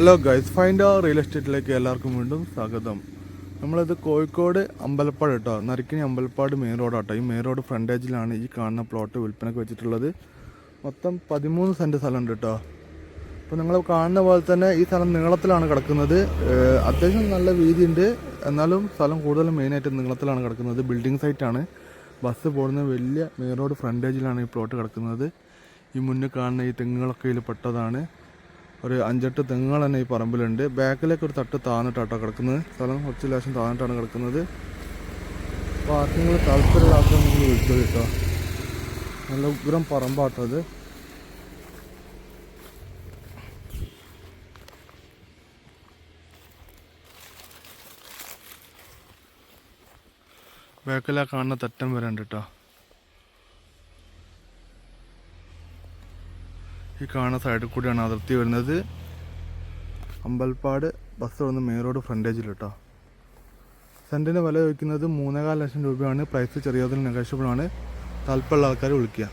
Hello guys find a real എസ്റ്റേറ്റിലേക്ക് എല്ലാവർക്കും വീണ്ടും സ്വാഗതം. നമ്മളിത് കോഴിക്കോട് അമ്പലപ്പാട് കേട്ടോ നരിക്കിനി അമ്പലപ്പാട് മെയിൻ റോഡാട്ടോ ഈ മെയിൻ റോഡ് ഫ്രണ്ടേജിലാണ് ഈ കാണുന്ന പ്ലോട്ട് വിൽപ്പനക്ക് വെച്ചിട്ടുള്ളത്. മൊത്തം പതിമൂന്ന് സെന്റ് സ്ഥലമുണ്ട് കേട്ടോ അപ്പോൾ നിങ്ങൾ കാണുന്ന പോലെ തന്നെ ഈ സ്ഥലം നീളത്തിലാണ് കിടക്കുന്നത്. അത്യാവശ്യം നല്ല ഉണ്ട് എന്നാലും സ്ഥലം കൂടുതലും മെയിനായിട്ട് നീളത്തിലാണ് കിടക്കുന്നത്. ബിൽഡിംഗ് സൈറ്റാണ് ബസ് പോകുന്ന വലിയ മെയിൻ റോഡ് ഫ്രണ്ടേജിലാണ് ഈ പ്ലോട്ട് കിടക്കുന്നത്. ഈ മുന്നിൽ കാണുന്ന ഈ തെങ്ങുകളൊക്കെ ഇതിൽ പെട്ടതാണ്. ഒരു അഞ്ചെട്ട് തെങ്ങുകൾ തന്നെ ഈ പറമ്പിലുണ്ട്. ബാക്കിലേക്ക് ഒരു തട്ട് താന്നിട്ടാട്ടോ കിടക്കുന്നത്. സ്ഥലം കുറച്ച് ലേശം താന്നിട്ടാണ് കിടക്കുന്നത്. അപ്പോൾ ആർക്കെങ്കിലും താല്പര്യമുള്ള ആൾക്കാർ നിങ്ങൾ വിളിച്ചത് കേട്ടോ. നല്ല ഉഗ്രം പറമ്പാട്ടോ ബാക്കിലാ കാണുന്ന തട്ടം വരണ്ട് കേട്ടോ. ഈ കാണുന്ന സൈഡിൽ കൂടിയാണ് അതിർത്തി വരുന്നത്. അമ്പൽപ്പാട് ബസ് വന്ന് മെയിൻ റോഡ് ഫ്രണ്ടേജിൽ കേട്ടോ സെന്റിന് വില ചോദിക്കുന്നത് മൂന്നേകാൽ ലക്ഷം രൂപയാണ്. പ്രൈസ് ചെറിയതിൽ നെഗോഷ്യബിളാണ് താല്പര്യമുള്ള ആൾക്കാർ വിളിക്കുക.